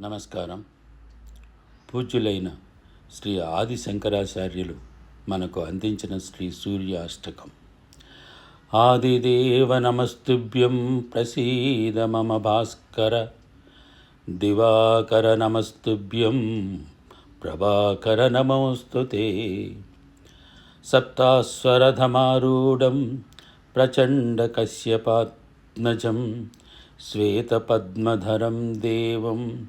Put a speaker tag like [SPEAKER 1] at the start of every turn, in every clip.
[SPEAKER 1] నమస్కారం. పూజ్యులైన శ్రీ ఆది శంకరాచార్యులు మనకు అందించిన శ్రీ సూర్య అష్టకం ఆదిదేవ నమస్తుభ్యం ప్రసీద మమ భాస్కర. దివాకర నమస్తుభ్యం ప్రభాకర నమోస్తు సప్తాస్వరధమారూఢం ప్రచండకశ్యపాత్మజం శ్వేతపద్మధరం దేవం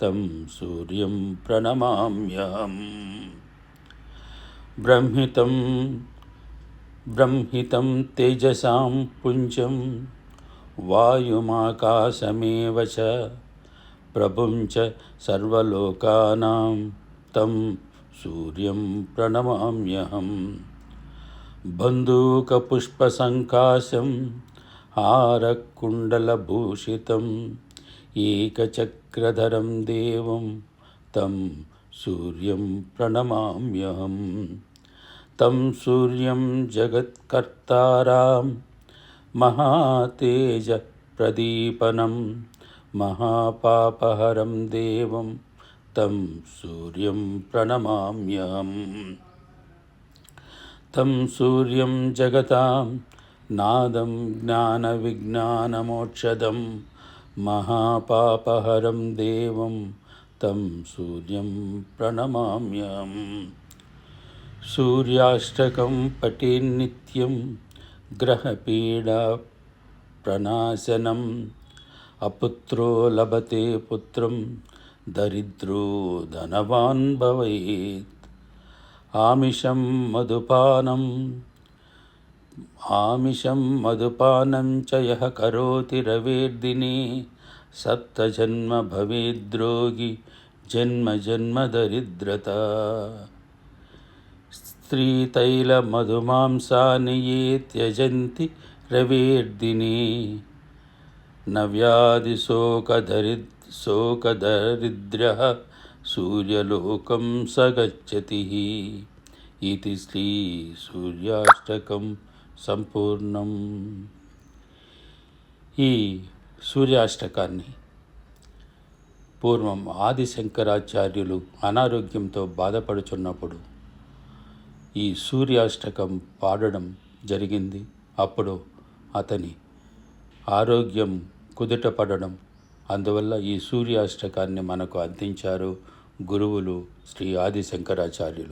[SPEAKER 1] तं सूर्यं प्रणमाम्यहम् ब्रह्मितं ब्रह्मितं तेजसां पुञ्जं वायुमाकाशमेव च प्रभुं च सर्वलोकानां तं सूर्यं प्रणमाम्यहम् बन्दूकपुष्पसङ्काशं ఏకచక్రధరం దేవం తం సూర్యం ప్రణమామ్యహం. తం సూర్యం జగత్కర్తారాం మహాతేజ ప్రదీపనం మహాపాపహరం దేవం తం సూర్యం ప్రణమామ్యహం. తం సూర్యం జగతాం నాదం జ్ఞానవిజ్ఞానమోక్షదం महापापहरं देवं तं सूर्यं प्रणमाम्यहम् सूर्याष्टकं पठेन्नित्यं ग्रहपीडाप्रणाशनम् अपुत्रो लभते पुत्रं दरिद्रो धनवान् भवेत् आमिषं ఆమిషం మధుపానం చ యః కరోతి రవేర్దిని సప్తజన్మ భవేద్రోగి జన్మ జన్మ దరిద్రత. స్త్రీతైలమధుమాంసాని ఏ త్యజంతి రవేర్దిని నవ్యాది శోకధరి శోకదరిద్ర సూర్యలోకం సగచ్చతి ఇది శ్రీ సూర్యాష్టకం సంపూర్ణం. ఈ సూర్యాష్టకాన్ని పూర్వం ఆది శంకరాచార్యులు అనారోగ్యంతో బాధపడుచున్నప్పుడు ఈ సూర్యాష్టకం పాడడం జరిగింది. అప్పుడు అతని ఆరోగ్యం కుదుటపడడం అందువల్ల ఈ సూర్యాష్టకాన్ని మనకు అందించారు గురువులు శ్రీ ఆది శంకరాచార్యులు